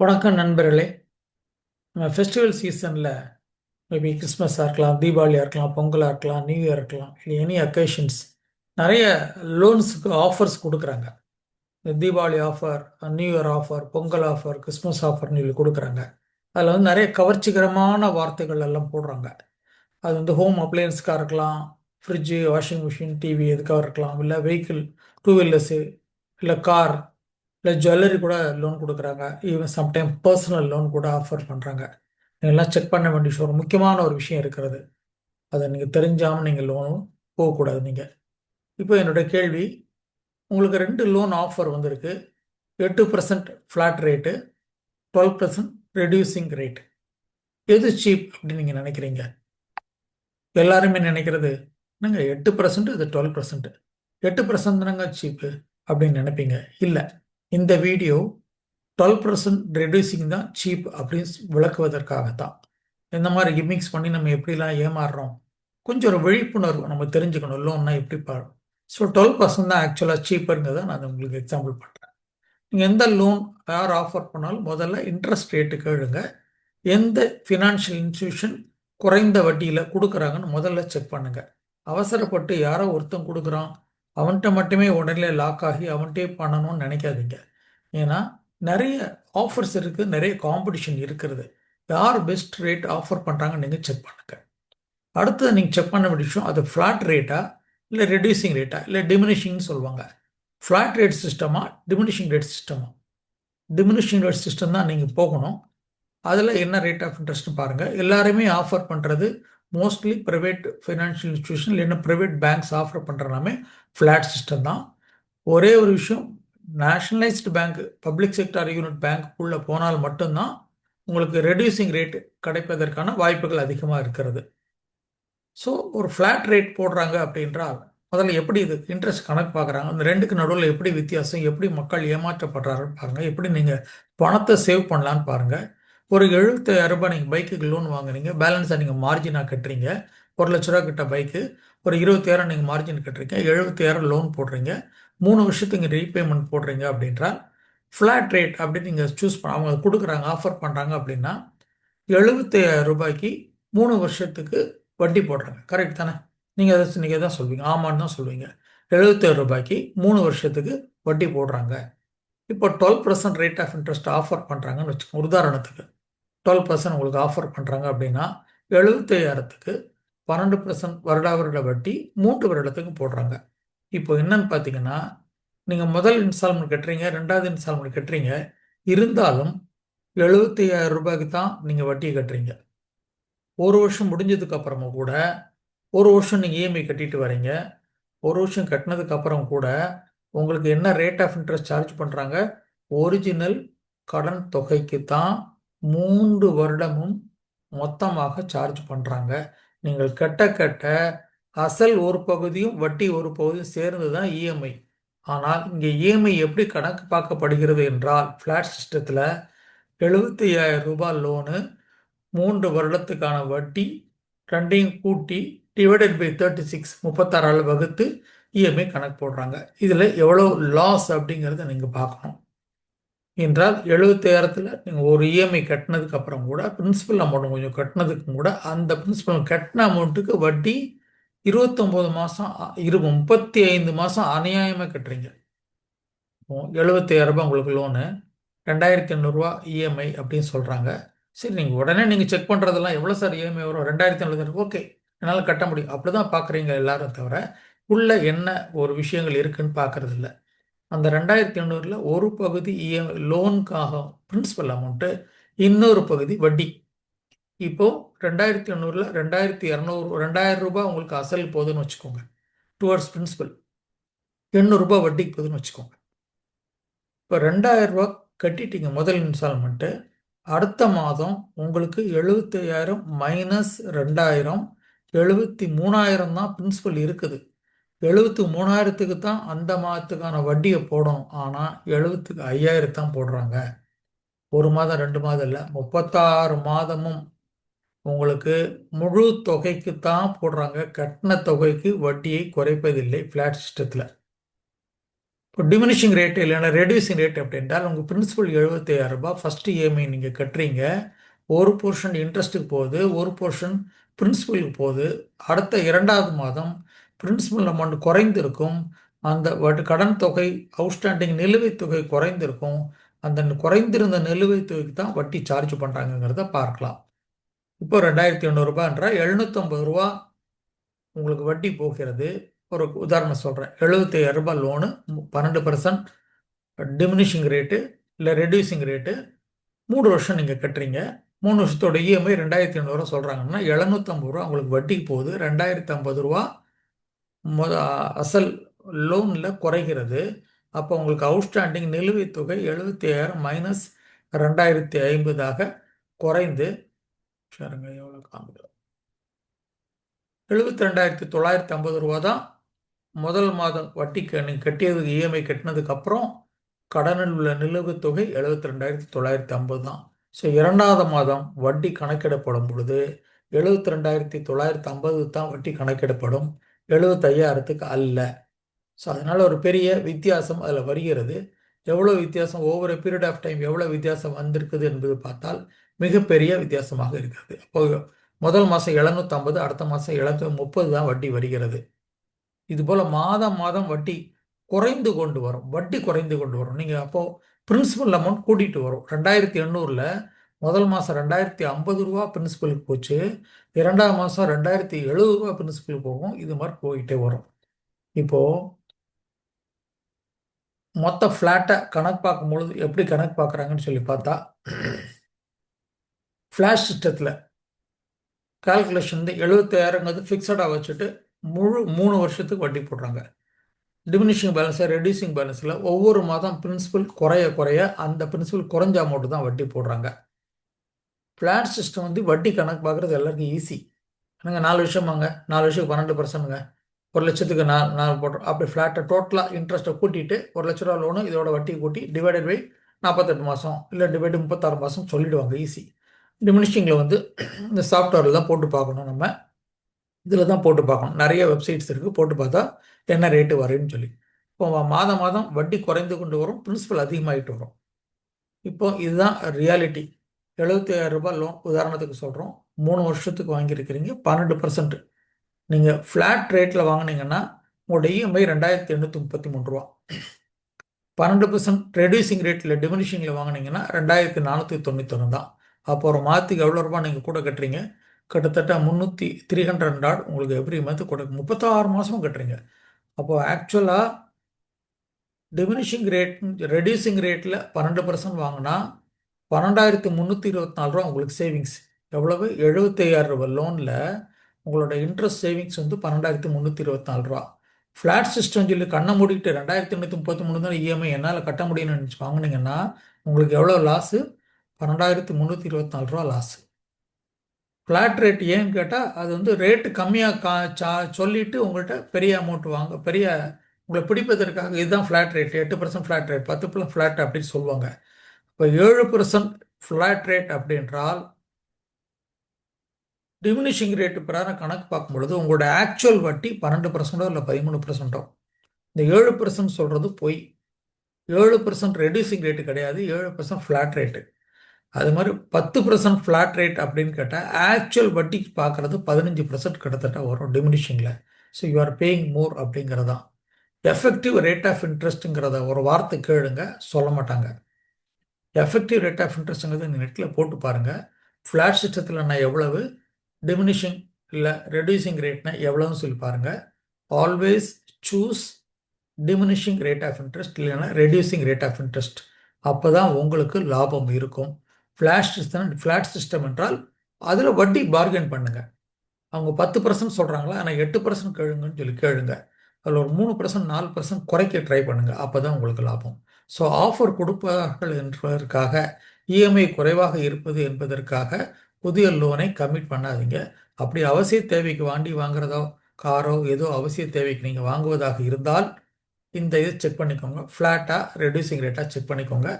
வணக்கம் நண்பர்களே. நம்ம ஃபெஸ்டிவல் சீசனில் மேபி கிறிஸ்மஸாக இருக்கலாம் தீபாவளியாக இருக்கலாம் பொங்கலாக இருக்கலாம் நியூ இயர் இருக்கலாம் இல்லை எனி அக்கேஷன்ஸ் நிறைய லோன்ஸுக்கு ஆஃபர்ஸ் கொடுக்குறாங்க. Deepavali offer new year offer Pongal offer Christmas ஆஃபர்னு சொல்லி கொடுக்குறாங்க. அதில் வந்து நிறைய கவர்ச்சிகரமான வார்த்தைகள் எல்லாம் போடுறாங்க. அது வந்து ஹோம் அப்ளையன்ஸ்க்காக இருக்கலாம் ஃப்ரிட்ஜு வாஷிங் மிஷின் டிவி எதுக்காக இருக்கலாம் இல்லை வெஹிக்கிள் டூ வீலர்ஸு இல்லை கார் இல்லை ஜுவல்லரி கூட லோன் கொடுக்குறாங்க. ஈவன் சம்டைம் பர்சனல் லோன் கூட ஆஃபர் பண்ணுறாங்க நீங்கள்லாம் செக் பண்ண வேண்டிய ஒரு முக்கியமான ஒரு விஷயம் இருக்கிறது. அதை நீங்கள் தெரிஞ்சாமல் நீங்கள் லோனும் போகக்கூடாது நீங்கள் இப்போ என்னுடைய கேள்வி உங்களுக்கு ரெண்டு லோன் ஆஃபர் வந்திருக்கு. எட்டு percent flat rate twelve percent reducing rate எது சீப் அப்படின்னு நீங்கள் நினைக்கிறீங்க? எல்லாருமே நினைக்கிறது என்னங்க எட்டு பர்சன்ட் இது டுவெல் பர்சன்ட் எட்டு பர்சன்ட் தானங்க சீப்பு அப்படின்னு நினைப்பீங்க. இல்லை. இந்த வீடியோ டுவெல் பர்சன்ட் ரெடியூசிங் தான் சீப் அப்படின்னு விளக்குவதற்காகத்தான். இந்த மாதிரி கிமிக்ஸ் பண்ணி நம்ம எப்படிலாம் ஏமாறுறோம்? கொஞ்சம் ஒரு விழிப்புணர்வு நம்ம தெரிஞ்சுக்கணும். லோன்னா எப்படி பா ஸோ டுவெல் பர்சன்ட் தான் ஆக்சுவலாக சீப்பருங்கிறத நான் உங்களுக்கு எக்ஸாம்பிள் பண்ணுறேன் நீங்கள் எந்த லோன் யார் ஆஃபர் பண்ணாலும் முதல்ல இன்ட்ரெஸ்ட் ரேட்டு கேளுங்க. எந்த ஃபினான்ஷியல் இன்ஸ்டியூஷன் குறைந்த வட்டியில் கொடுக்குறாங்கன்னு முதல்ல செக் பண்ணுங்கள் அவசரப்பட்டு யாரோ ஒருத்தன் கொடுக்குறான். அவன்கிட்ட மட்டுமே உடனே லாக் ஆகி அவன்கிட்டே பண்ணணும்னு நினைக்காதீங்க. ஏன்னா நிறைய ஆஃபர்ஸ் இருக்குது நிறைய காம்படிஷன் இருக்கிறது. யார் பெஸ்ட் ரேட் ஆஃபர் பண்ணுறாங்கன்னு நீங்கள் செக் பண்ணுங்கள் அடுத்தது நீங்கள் செக் பண்ண வேண்டிய விஷயம் அது ஃப்ளாட் ரேட்டா இல்லை ரெடியூசிங் ரேட்டா இல்லை டிமினிஷிங்னு சொல்லுவாங்க. ஃப்ளாட் ரேட் சிஸ்டமா டிமினிஷிங் ரேட் சிஸ்டமா டிமினிஷிங் ரேட் சிஸ்டம் தான் நீங்கள் போகணும். அதில் என்ன ரேட் ஆஃப் இன்ட்ரெஸ்ட்னு பாருங்கள் எல்லாருமே ஆஃபர் பண்ணுறது மோஸ்ட்லி ப்ரைவேட் ஃபைனான்ஷியல் இன்ஸ்டியூஷன் இல்லைன்னா ப்ரைவேட் பேங்க்ஸ் ஆஃபர் பண்ணுறனாமே ஃப்ளாட் சிஸ்டம் தான். ஒரே ஒரு விஷயம் nationalised bank public sector unit பேங்க்குள்ளே போனால் மட்டும்தான் உங்களுக்கு ரெடியூசிங் ரேட் கிடைப்பதற்கான வாய்ப்புகள் அதிகமாக இருக்கிறது. ஸோ ஒரு ஃப்ளாட் ரேட் போடுறாங்க அப்படின்றால் முதல்ல எப்படி இது இன்ட்ரெஸ்ட் கணக்கு பார்க்குறாங்க? அந்த ரெண்டுக்கு நடுவில் எப்படி வித்தியாசம்? எப்படி மக்கள் ஏமாற்றப்படுறாருன்னு பாருங்கள் எப்படி நீங்கள் பணத்தை சேவ் பண்ணலான்னு பாருங்கள் ஒரு எழுபத்தி ரூபாய் நீங்கள் பைக்குக்கு லோன் வாங்குறீங்க பேலன்ஸாக நீங்கள் மார்ஜினாக கட்டுறீங்க. ஒரு லட்ச ரூபா கிட்ட பைக்கு ஒரு இருபத்தாயிரம் நீங்கள் மார்ஜின் கட்டுறீங்க. எழுபத்தாயிரம் லோன் போடுறீங்க. மூணு வருஷத்துக்கு ரீபேமெண்ட் போடுறீங்க அப்படின்றால் ஃப்ளாட் ரேட் அப்படின்னு நீங்கள் சூஸ் பண்ண அவங்க கொடுக்குறாங்க ஆஃபர் பண்ணுறாங்க அப்படின்னா எழுபத்தாயிரம் ரூபாய்க்கு மூணு வருஷத்துக்கு வட்டி போடுறாங்க. கரெக்ட் தானே? நீங்கள் அதை நீங்கள் தான் சொல்வீங்க. ஆமான்னு தான் சொல்லுவீங்க எழுபத்தாயிரம் ரூபாய்க்கு மூணு வருஷத்துக்கு வட்டி போடுறாங்க. இப்போ twelve percent rate of interest offer பண்ணுறாங்கன்னு வச்சுக்கோங்க. உதாரணத்துக்கு டுவெல் பர்சன்ட் உங்களுக்கு ஆஃபர் பண்ணுறாங்க அப்படின்னா எழுபத்தையாயிரத்துக்கு பன்னெண்டு பர்சன்ட் வருடா வருட வட்டி மூன்று வருடத்துக்கு போடுறாங்க. இப்போ என்னன்னு பார்த்தீங்கன்னா நீங்கள் முதல் இன்ஸ்டால்மெண்ட் கட்டுறீங்க ரெண்டாவது இன்ஸ்டால்மெண்ட் கட்டுறீங்க இருந்தாலும் எழுபத்தி ஐயாயிரம் ரூபாய்க்கு தான் நீங்கள் வட்டியை கட்டுறீங்க. ஒரு வருஷம் முடிஞ்சதுக்கு அப்புறமா கூட ஒரு வருஷம் நீங்கள் இஎம்ஐ கட்டிட்டு வரீங்க ஒரு வருஷம் கட்டினதுக்கு அப்புறம் கூட உங்களுக்கு என்ன ரேட் ஆஃப் இன்ட்ரெஸ்ட் சார்ஜ் பண்ணுறாங்க ஒரிஜினல் கடன் தொகைக்கு தான் மூன்று வருடமும் மொத்தமாக சார்ஜ் பண்ணுறாங்க நீங்கள் கெட்ட கெட்ட அசல் ஒரு பகுதியும் வட்டி ஒரு பகுதியும் சேர்ந்து தான் இஎம்ஐ ஆனால் இங்கே இஎம்ஐ எப்படி கணக்கு பார்க்கப்படுகிறது என்றால் ஃப்ளாட் சிஸ்டத்தில் எழுபத்தி ஐயாயிரம் ரூபாய் லோனு மூன்று வருடத்துக்கான வட்டி ரெண்டையும் கூட்டி டிவைடட் பை தேர்ட்டி சிக்ஸ் முப்பத்தாறால் வகுத்து இஎம்ஐ கணக்கு போடுறாங்க. இதில் எவ்வளோ லாஸ் அப்படிங்கிறத நீங்கள் பார்க்கணும். என்றால் எழுபத்தாயிரத்தில் நீங்கள் ஒரு இஎம்ஐ கட்டினதுக்கு அப்புறம் கூட பிரின்சிபல் அமௌண்ட் கொஞ்சம் கட்டினதுக்கும் கூட அந்த பிரின்சிபல் கட்டின அமௌண்ட்டுக்கு வட்டி இருபத்தொம்போது மாதம் இரு முப்பத்தி ஐந்து மாதம் அநியாயமாக கட்டுறீங்க. எழுபத்தாயிரம் ரூபாய் உங்களுக்கு லோனு ரெண்டாயிரத்தி ஐநூறுரூவா இஎம்ஐ அப்படின்னு சொல்கிறாங்க சரி நீங்கள் உடனே நீங்கள் செக் பண்ணுறதெல்லாம் எவ்வளோ சார் இஎம்ஐ வரும்? ரெண்டாயிரத்தி ஐநூறு ஓகே என்னால் கட்ட முடியும். அப்படி தான் பார்க்குறீங்க எல்லாரும் தவிர உள்ள என்ன ஒரு விஷயங்கள் இருக்குன்னு பார்க்குறதில்லை அந்த ரெண்டாயிரத்தி எண்ணூறில் ஒரு பகுதி இஎம் லோனுக்காக பிரின்சிபல் அமௌண்ட்டு இன்னொரு பகுதி வட்டி. இப்போது ரெண்டாயிரத்தி எண்ணூறில் ரெண்டாயிரத்தி இரநூறு ரெண்டாயிரம் ரூபாய் உங்களுக்கு அசல் போகுதுன்னு வச்சுக்கோங்க. டுவர்ட்ஸ் பிரின்சிபல் எண்ணூறுரூபா வட்டிக்கு போகுதுன்னு வச்சுக்கோங்க. இப்போ ரெண்டாயிரம் ரூபா கட்டிட்டீங்க முதல் இன்ஸ்டால்மெண்ட்டு அடுத்த மாதம் உங்களுக்கு எழுபத்தையாயிரம் மைனஸ் ரெண்டாயிரம் எழுபத்தி மூணாயிரம் தான் பிரின்சிபல் இருக்குது. எழுபத்து மூணாயிரத்துக்கு தான் அந்த மாதத்துக்கான வட்டியை போடும் ஆனால் எழுபத்துக்கு ஐயாயிரம் தான் போடுறாங்க. ஒரு மாதம் ரெண்டு மாதம் இல்லை. முப்பத்தாறு மாதமும் உங்களுக்கு முழு தொகைக்கு தான் போடுறாங்க. கட்டண தொகைக்கு வட்டியை குறைப்பதில்லை ஃப்ளாட் சிஸ்டத்தில் இப்போ டிமினிஷிங் ரேட் இல்லைன்னா ரெடியூசிங் ரேட் அப்படின்றால் உங்கள் பிரின்சிபல் எழுபத்தையாயிரம் ரூபாய் ஃபஸ்ட்டு இஎம்ஐ நீங்கள் கட்டுறீங்க. ஒரு போர்ஷன் இன்ட்ரெஸ்ட்டுக்கு போகுது ஒரு போர்ஷன் பிரின்சிபலுக்கு போகுது. அடுத்த இரண்டாவது மாதம் பிரின்சிபல் அமௌண்ட் குறைந்திருக்கும் அந்த கடன் தொகை அவுட்ஸ்டாண்டிங் நிலுவைத் தொகை குறைந்திருக்கும் அந்த குறைந்திருந்த நிலுவைத் தொகைக்கு தான் வட்டி சார்ஜ் பண்ணுறாங்கங்கிறத பார்க்கலாம். இப்போ ரெண்டாயிரத்தி எண்ணூறுபான்ற எழுநூற்றம்பது ரூபா உங்களுக்கு வட்டி போகிறது. ஒரு உதாரணம் சொல்கிறேன் எழுபத்தையாயிரம் ரூபாய் லோனு பன்னெண்டு பர்சன்ட் டிமினிஷிங் ரேட்டு இல்லை ரெடியூசிங் ரேட்டு மூணு வருஷம் நீங்கள் கட்டுறீங்க. மூணு வருஷத்தோட இஎம்ஐ ரெண்டாயிரத்தி ஐநூறுரூவா சொல்கிறாங்கன்னா எழுநூற்றம்பது ரூபா உங்களுக்கு வட்டிக்கு போகுது. ரெண்டாயிரத்தி ஐம்பது ரூபா மொத அசல் லோனில் குறைகிறது. அப்போ உங்களுக்கு அவுட்ஸ்டாண்டிங் நிலுவைத் தொகை எழுபத்தி ஐயாயிரம் மைனஸ் ரெண்டாயிரத்தி ஐம்பதாக குறைந்து சரிங்க எவ்வளோ காமிக்கிறோம். எழுபத்தி ரெண்டாயிரத்தி தொள்ளாயிரத்தி ஐம்பது ரூபா தான் முதல் மாதம் வட்டி நீங்கள் கட்டியதுக்கு இஎம்ஐ கட்டினதுக்கப்புறம் கடனில் உள்ள நிலுவைத் தொகை எழுபத்தி ரெண்டாயிரத்தி தொள்ளாயிரத்தி ஐம்பது தான். ஸோ இரண்டாவது மாதம் வட்டி கணக்கிடப்படும் பொழுது எழுபத்தி ரெண்டாயிரத்தி தொள்ளாயிரத்தி ஐம்பது தான் வட்டி கணக்கிடப்படும். எழுபத்தையாயிரத்துக்கு அல்ல. ஸோ அதனால் ஒரு பெரிய வித்தியாசம் அதில் வருகிறது. எவ்வளோ வித்தியாசம்? ஒவ்வொரு பீரியட் ஆஃப் டைம் எவ்வளோ வித்தியாசம் வந்திருக்குது என்பது பார்த்தால் மிகப்பெரிய வித்தியாசமாக இருக்கிறது. அப்போ முதல் மாதம் எழுநூற்றம்பது அடுத்த மாதம் எழுநூத்தி முப்பது தான் வட்டி வருகிறது. இது போல் மாதம் மாதம் வட்டி குறைந்து கொண்டு வரும். வட்டி குறைந்து கொண்டு வரும். நீங்கள் அப்போது பிரின்சிபல் அமௌண்ட் கூட்டிகிட்டு வரும். ரெண்டாயிரத்தி எண்ணூறில் முதல் மாதம் ரெண்டாயிரத்தி ஐம்பது ரூபா பிரின்சிபலுக்கு போச்சு. இரண்டாம் மாதம் ரெண்டாயிரத்தி எழுபது ரூபா பிரின்சிபல் போகும். இது மாதிரி போயிட்டே வரும். இப்போது மொத்த ஃப்ளாட்டை கணக்கு பார்க்கும் பொழுது எப்படி கணக்கு பார்க்குறாங்கன்னு சொல்லி பார்த்தா ஃப்ளாஷ் சிஸ்டத்தில் கால்குலேஷன் வந்து எழுபத்தாயிரங்கிறது ஃபிக்ஸடாக வச்சுட்டு முழு மூணு வருஷத்துக்கு வட்டி போடுறாங்க. டிமினிஷிங் பேலன்ஸை ரெடியூசிங் பேலன்ஸில் ஒவ்வொரு மாதம் பிரின்சிபல் குறைய குறைய அந்த பிரின்சிபல் குறைஞ்ச அமௌண்ட்டு தான் வட்டி போடுறாங்க. ஃப்ளாட் சிஸ்டம் வந்து வட்டி கணக்கு பார்க்குறது எல்லாருக்கும் ஈஸி என்னங்க நாலு வருஷமாங்க நாலு வருஷம் பன்னெண்டு பர்சன்ட்டுங்க ஒரு லட்சத்துக்கு நான் நாலு போடுறோம் அப்படி ஃப்ளாட்டை டோட்டலாக இன்ட்ரெஸ்ட்டை கூட்டிட்டு ஒரு லட்ச ரூபா லோனு இதோட வட்டி கூட்டி டிவைடட் பை நாற்பத்தெட்டு மாதம் இல்லை டிவைடு முப்பத்தாறு மாதம் சொல்லிவிடுவாங்க ஈஸி டிமினிஷிங்கில் வந்து இந்த சாஃப்ட்வேரில் தான் போட்டு பார்க்கணும் நம்ம. இதில் தான் போட்டு பார்க்கணும். நிறைய வெப்சைட்ஸ் இருக்குது போட்டு பார்த்தா என்ன ரேட்டு வரும்னு சொல்லி. இப்போ மாதம் மாதம் வட்டி குறைந்து கொண்டு வரும் பிரின்சிபல் அதிகமாகிட்டு வரும். இப்போ இதுதான் ரியாலிட்டி எழுபத்தி ஆயிரம் ரூபாய் லோன் உதாரணத்துக்கு சொல்கிறோம் மூணு வருஷத்துக்கு வாங்கியிருக்கிறீங்க. பன்னெண்டு பர்சன்ட் நீங்கள் ஃப்ளாட் ரேட்டில் வாங்கினீங்கன்னா உங்களோட இஎம்ஐ ரெண்டாயிரத்தி எண்ணூற்றி முப்பத்தி மூணு ரூபா. பன்னெண்டு பர்சன்ட் ரெடியூசிங் ரேட்டில் டிமினிஷிங்கில் வாங்கினீங்கன்னா ரெண்டாயிரத்தி நானூற்றி தொண்ணூத்தொன்று தான். அப்போ ஒரு மாதத்துக்கு எவ்வளோ ரூபா நீங்கள் கூட கட்டுறீங்க? கிட்டத்தட்ட முந்நூற்றி த்ரீ ஹண்ட்ரட் டாட் உங்களுக்கு எவ்ரி மந்த் கூட முப்பத்தாறு மாதமும் கட்டுறீங்க. அப்போது ஆக்சுவலாக டிமினிஷிங் ரேட் ரெடியூசிங் ரேட்டில் பன்னெண்டு பர்சன்ட் வாங்கினா பன்னெண்டாயிரத்தி முந்நூற்றி இருபத்தி நாலு ரூபா உங்களுக்கு சேவிங்ஸ் எவ்வளவு? எழுபத்தையாயிரம் ரூபா லோனில் உங்களோட இன்ட்ரெஸ்ட் சேவிங்ஸ் வந்து பன்னெண்டாயிரத்தி முந்நூற்றி இருபத்தி நாலு ரூபா. ஃப்ளாட் சிஸ்டம் சொல்லி கண்ணை மூடிட்டு ரெண்டாயிரத்தி எண்ணூற்றி முப்பத்தி மூணு தான் இஎம்ஐ என்னால் கட்ட முடியும்னு நினச்சி வாங்கினீங்கன்னா உங்களுக்கு எவ்வளோ லாஸு பன்னெண்டாயிரத்தி முந்நூற்றி இருபத்தி நாலு ரூபா லாஸு ஃப்ளாட் ரேட் ஏன்னு கேட்டால் அது வந்து ரேட்டு கம்மியாக கா சா சொல்லிவிட்டு உங்கள்கிட்ட பெரிய அமௌண்ட் வாங்க பெரிய உங்களை பிடிப்பதற்காக இதுதான் ஃப்ளாட் ரேட் எட்டு பர்சன்ட் ஃப்ளாட் ரேட் பத்து பர்சன்ட் ஃப்ளாட் அப்படின்னு சொல்லுவாங்க. இப்போ ஏழு பர்சன்ட் ஃப்ளாட் ரேட் அப்படின்றால் டிமினிஷிங் ரேட்டு பிரகாரம் கணக்கு பார்க்கும் பொழுது உங்களோட ஆக்சுவல் வட்டி பன்னெண்டு பர்சன்டோ இல்லை பதிமூணு பர்சன்டோ இந்த ஏழு பர்சன்ட் சொல்கிறது பொய். ஏழு பர்சன்ட் ரெடியூசிங் ரேட்டு கிடையாது ஏழு பர்சன்ட் ஃப்ளாட் ரேட்டு அது மாதிரி பத்து பர்சன்ட் ஃப்ளாட் ரேட் அப்படின்னு கேட்டால் ஆக்சுவல் வட்டி பார்க்குறது பதினஞ்சு பர்சன்ட் கிட்டத்தட்ட வரும் டிமினிஷிங்கில் so you are paying more அப்படிங்கிறதான். எஃபெக்டிவ் ரேட் ஆஃப் இன்ட்ரெஸ்ட்டுங்கிறத ஒரு வார்த்தை கேளுங்க சொல்ல மாட்டாங்க. எஃபெக்டிவ் ரேட் ஆஃப் இன்ட்ரெஸ்ட்டுங்கிறது நீங்கள் நெட்டில் போட்டு பாருங்கள் ஃப்ளாட் சிஸ்டத்தில் நான் எவ்வளவு? டிமினிஷிங் இல்லை ரெடியூசிங் ரேட்னா எவ்வளோன்னு சொல்லி பாருங்கள் always choose diminishing rate of interest இல்லைன்னா ரெடியூசிங் ரேட் ஆஃப் இன்ட்ரெஸ்ட் அப்போ தான் உங்களுக்கு லாபம் இருக்கும். ஃப்ளாஷ் சிஸ்டம் ஃப்ளாட் சிஸ்டம் என்றால் அதில் வட்டி பார்கென் பண்ணுங்கள் அவங்க பத்து பர்சன்ட் சொல்கிறாங்களா ஆனால் எட்டு பர்சன்ட் கேளுங்கன்னு சொல்லி கேளுங்க. அதில் ஒரு மூணு பர்சன்ட் நாலு பர்சன்ட் குறைக்க ட்ரை பண்ணுங்கள் அப்போ தான் உங்களுக்கு லாபம். ஸோ ஆஃபர் கொடுப்பார்கள் என்பதற்காக இஎம்ஐ குறைவாக இருப்பது என்பதற்காக புதிய லோனை கமிட் பண்ணாதீங்க. அப்படி அவசிய தேவைக்கு வாண்டி வாங்குறதோ காரோ ஏதோ அவசிய தேவைக்கு நீங்கள் வாங்குவதாக இருந்தால் இந்த இது செக் பண்ணிக்கோங்க. ஃப்ளாட்டாக ரெடியூசிங் ரேட்டாக செக் பண்ணிக்கோங்க.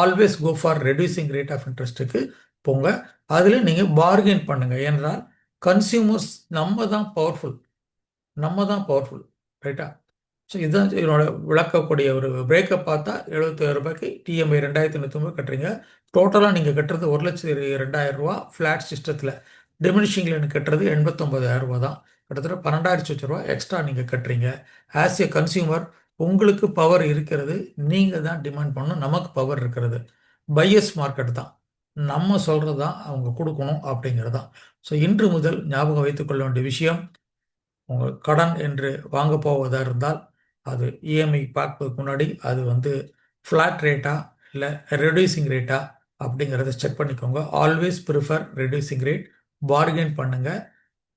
Always go for reducing rate of இன்ட்ரெஸ்ட்டுக்கு போங்க. அதில் நீங்கள் பார்கெயின் பண்ணுங்கள் ஏனென்றால் கன்சியூமர்ஸ் நம்ம தான் பவர்ஃபுல் நம்ம தான் பவர்ஃபுல் ரைட்டா ஸோ இதுதான் என்னோட விளக்கக்கூடிய ஒரு பிரேக்கப் பார்த்தா எழுபத்தாயிரம் ரூபாய்க்கு டிஎம்ஐ ரெண்டாயிரத்தி நூற்றம்பது கட்டுறீங்க. டோட்டலாக நீங்கள் கட்டுறது ஒரு லட்சத்தி ரெண்டாயிரம் ரூபா. ஃப்ளாட் சிஸ்டத்தில் டிமினிஷிங் லைன் கட்டுறது எண்பத்தொம்பதாயிரம் ரூபா தான். கிட்டத்தட்ட பன்னெண்டாயிரத்தி சொச்ச ரூபா எக்ஸ்ட்ரா நீங்கள் கட்டுறீங்க. ஆஸ் ஏ கன்சியூமர் உங்களுக்கு பவர் இருக்கிறது. நீங்கள் தான் டிமாண்ட் பண்ணணும். நமக்கு பவர் இருக்கிறது. பையஸ் மார்க்கெட் தான். நம்ம சொல்கிறது தான் அவங்க கொடுக்கணும் அப்படிங்கிறது தான். ஸோ இன்று முதல் ஞாபகம் வைத்துக்கொள்ள வேண்டிய விஷயம் உங்கள் கடன் என்று வாங்க போவதாக இருந்தால் அது இஎம்ஐ பார்ப்பதுக்கு முன்னாடி அது வந்து ஃப்ளாட் ரேட்டா இல்லை ரெடியூசிங் ரேட்டா அப்படிங்கிறத செக் பண்ணிக்கோங்க. Always prefer reducing rate bargain பண்ணுங்கள்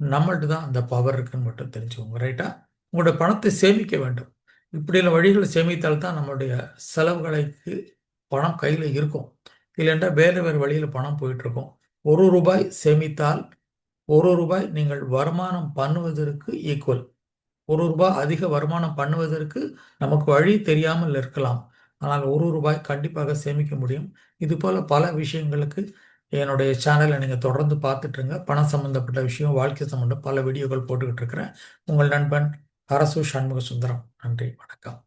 நம்மள்ட்ட தான் அந்த பவர் இருக்குன்னு மட்டும் தெரிஞ்சுக்கோங்க. ரைட்டா உங்களோட பணத்தை சேமிக்க வேண்டும். இப்படியான வழிகளை சேமித்தால் தான் நம்மளுடைய செலவுகளுக்கு பணம் கையில் இருக்கும். இல்லைன்னா வேறு வேறு வழியில் பணம் போயிட்டுருக்கும். ஒரு ரூபாய் சேமித்தால் ஒரு ரூபாய் நீங்கள் வருமானம் பண்ணுவதற்கு ஈக்குவல் ஒரு ரூபாய் அதிக வருமானம் பண்ணுவதற்கு நமக்கு வழி தெரியாமல் இருக்கலாம் ஆனால் ஒரு ரூபாய் கண்டிப்பாக சேமிக்க முடியும். இது போல் பல விஷயங்களுக்கு என்னுடைய சேனலை நீங்கள் தொடர்ந்து பார்த்துட்ருங்க பணம் சம்மந்தப்பட்ட விஷயம் வாழ்க்கை சம்மந்தம் பல வீடியோக்கள் போட்டுக்கிட்டு இருக்கிறேன். உங்கள் நண்பன் அரசு சண்முக சுந்தரம் நன்றி. வணக்கம்.